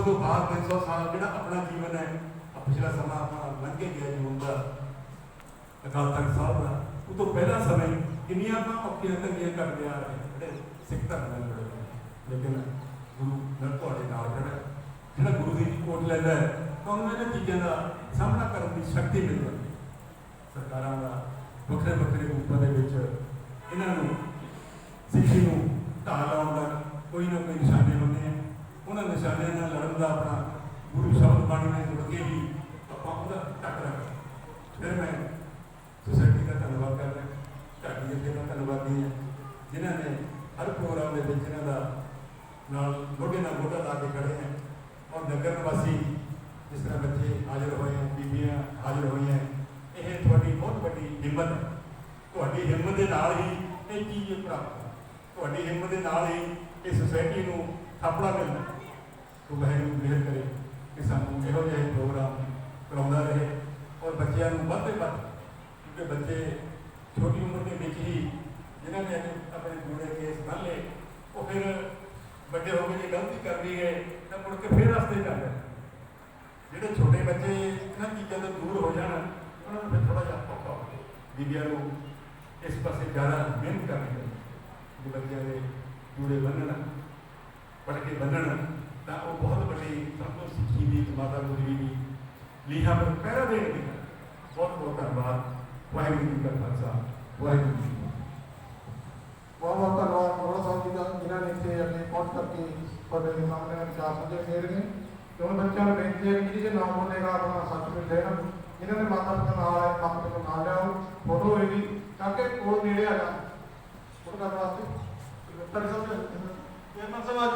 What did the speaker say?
300 ਤੋਂ ਬਾਅਦ 300 ਸਾਲ ਜਿਹੜਾ ਆਪਣਾ ਜੀਵਨ ਹੈ ਪਿਛਲਾ ਸਮਾਂ ਆਪਣਾ ਲੰਘ ਕੇ ਗਿਆ ਜੀਵਨ ਦਾ। ਅਕਾਲ ਤਖਤ ਸਾਹਿਬ ਦਾ। ਉਹ ਤੋਂ ਪਹਿਲਾ ਸਮੇਂ ਕਿੰਨੀਆਂ ਆਪਾਂ ਔਖੀਆਂ ਤੰਗੀਆਂ ਕਰਦੇ ਆ ਰਹੇ, ਜਿਹੜੇ ਸਿੱਖ ਧਰਮ ਨਾਲ ਜੁੜੇ ਲੇਕਿਨ ਗੁਰੂ ਨਾਲ ਤੁਹਾਡੇ ਨਾਲ ਜਿਹੜਾ ਜਿਹੜਾ ਗੁਰੂ ਦੀ ਕੋਟ ਲੈਂਦਾ ਹੈ, ਤਾਂ ਇਹਨਾਂ ਚੀਜ਼ਾਂ ਦਾ ਸਾਹਮਣਾ ਕਰਨ ਦੀ ਸ਼ਕਤੀ ਮਿਲ ਜਾਂਦੀ ਹੈ। ਸਰਕਾਰਾਂ ਦਾ ਵੱਖਰੇ ਵੱਖਰੇ ਰੂਪਾਂ ਦੇ ਵਿੱਚ ਇਹਨਾਂ ਨੂੰ ਸਿੱਖੀ ਨੂੰ ਢਾਹ ਲਾਉਣ ਦਾ ਕੋਈ ਨਾ ਕੋਈ ਨਿਸ਼ਾਨੇ ਹੁੰਦੇ ਆ। ਉਹਨਾਂ ਨਿਸ਼ਾਨਿਆਂ ਨਾਲ ਦਾ ਆਪਣਾ ਗੁਰੂ ਸ਼ਬਦ ਬਾਣੀ ਨਾਲ ਜੁੜ ਕੇ ਹੀ ਆਪਾਂ ਉਹਦਾ ਟੱਕਰਾ ਫਿਰ ਮੈਂ ਸੋਸਾਇਟੀ ਦਾ ਧੰਨਵਾਦ ਕਰਦਾ, ਢਾਡੀ ਜਥੇ ਦਾ ਧੰਨਵਾਦੀ ਹਾਂ ਜਿਨ੍ਹਾਂ ਨੇ ਹਰ ਪ੍ਰੋਗਰਾਮ ਦੇ ਵਿੱਚ ਇਹਨਾਂ ਦਾ ਨਾਲ ਮੋਢੇ ਨਾਲ ਮੋਢਾ ਲਾ ਕੇ ਖੜੇ ਹੈ ਔਰ ਨਗਰ ਨਿਵਾਸੀ ਜਿਸ ਤਰ੍ਹਾਂ ਬੱਚੇ ਹਾਜ਼ਰ ਹੋਏ ਹੈ ਬੀਬੀਆਂ ਹਾਜ਼ਰ ਹੋਈਆਂ ਇਹ ਤੁਹਾਡੀ ਬਹੁਤ ਵੱਡੀ ਹਿੰਮਤ ਹੈ। ਤੁਹਾਡੀ ਹਿੰਮਤ ਦੇ ਨਾਲ ਹੀ ਇਹ ਚੀਜ਼ ਪ੍ਰਾਪਤ ਤੁਹਾਡੀ ਹਿੰਮਤ ਦੇ ਨਾਲ ਹੀ ਇਹ ਸੁਸਾਇਟੀ ਨੂੰ ਥਾਪੜਾ ਮਿਲਦਾ ਹੈ। ਵਾਹਿਗੁਰੂ ਮਿਹਰ ਕਰੇ ਕਿ ਸਾਨੂੰ ਇਹੋ ਜਿਹੇ ਪ੍ਰੋਗਰਾਮ ਕਰਾਉਂਦਾ ਰਹੇ ਔਰ ਬੱਚਿਆਂ ਨੂੰ ਵੱਧ ਤੋਂ ਵੱਧ, ਕਿਉਂਕਿ ਬੱਚੇ ਛੋਟੀ ਉਮਰ ਦੇ ਵਿੱਚ ਹੀ ਜਿਨ੍ਹਾਂ ਨੇ ਆਪਣੇ ਜੂੜੇ ਕੇਸ ਬੰਨ ਲਏ, ਉਹ ਫਿਰ ਵੱਡੇ ਹੋ ਕੇ ਜੇ ਗਲਤੀ ਕਰ ਵੀ ਗਏ ਤਾਂ ਮੁੜ ਕੇ ਫਿਰ ਰਸਤੇ ਚੱਲ ਜਾਂਦੇ ਜਿਹੜੇ ਛੋਟੇ ਬੱਚੇ ਇਹਨਾਂ ਚੀਜ਼ਾਂ ਤੋਂ ਦੂਰ ਹੋ ਜਾਣ, ਉਹਨਾਂ ਨੂੰ ਫਿਰ ਥੋੜਾ ਜਿਹਾ ਔਖਾ ਹੋ ਬੀਬੀਆਂ ਨੂੰ ਇਸ ਪਾਸੇ ਜ਼ਿਆਦਾ ਮਿਹਨਤ ਕਰਨੀ ਪੈਂਦੀ ਜੇ ਬੱਚਿਆਂ ਦੇ ਜੂੜੇ ਬੰਨਣ ਪੜ ਕੇ ਬੰਨਣ ਤਾਂ ਉਹ ਬਹੁਤ ਵੱਡੀ ਸਭ ਤੋਂ ਸਿੱਖੀ ਦੀ ਮਾਤਾ ਗੁਜਰੀ ਦੀ ਲੀਹਾਂ ਪਰ ਪਹਿਰਾ ਦੀ ਗੱਲ। ਬਹੁਤ ਬਹੁਤ ਧੰਨਵਾਦ। ਵਾਹਿਗੁਰੂ ਜੀ ਕਾ ਖਾਲਸਾ। ਵਾਹਿਗੁਰੂ ਜੀ ਬਹੁਤ ਬਹੁਤ ਧੰਨਵਾਦ ਮੋਹਨ ਸਾਹਿਬ ਜੀ ਦਾ ਜਿਨ੍ਹਾਂ ਨੇ ਇੱਥੇ ਅੱਗੇ ਪਹੁੰਚ ਕਰਕੇ ਤੁਹਾਡੇ ਦੇ ਸਾਹਮਣੇ ਵਿਚਾਰ ਸਾਂਝੇ ਫੇਰ ਨੇ। ਤੇ ਹੁਣ ਬੱਚਿਆਂ ਨੂੰ ਬੇਨਤੀ ਹੈ ਕਿ ਜਿਹਦੇ ਨਾਮ ਬੋਲੇਗਾ ਆਪਣਾ ਸੱਚ ਦੇਣ ਜਿਨ੍ਹਾਂ ਦੇ ਮਾਤਾ ਪਿਤਾ ਨਾਲ ਆਏ ਮਾਤਾ ਪਿਤਾ ਨਾਲ ਲਿਆਓ। ਫੋਟੋ ਹੋਏਗੀ ਤਾਂ ਕਿ ਕੋਲ ਨੇੜੇ ਆ ਜਾ। ਫੋਟੋ ਕਰਨ ਵਾਸਤੇ। ਚੇਅਰਮੈਨ ਸਾਹਿਬ ਅੱਜ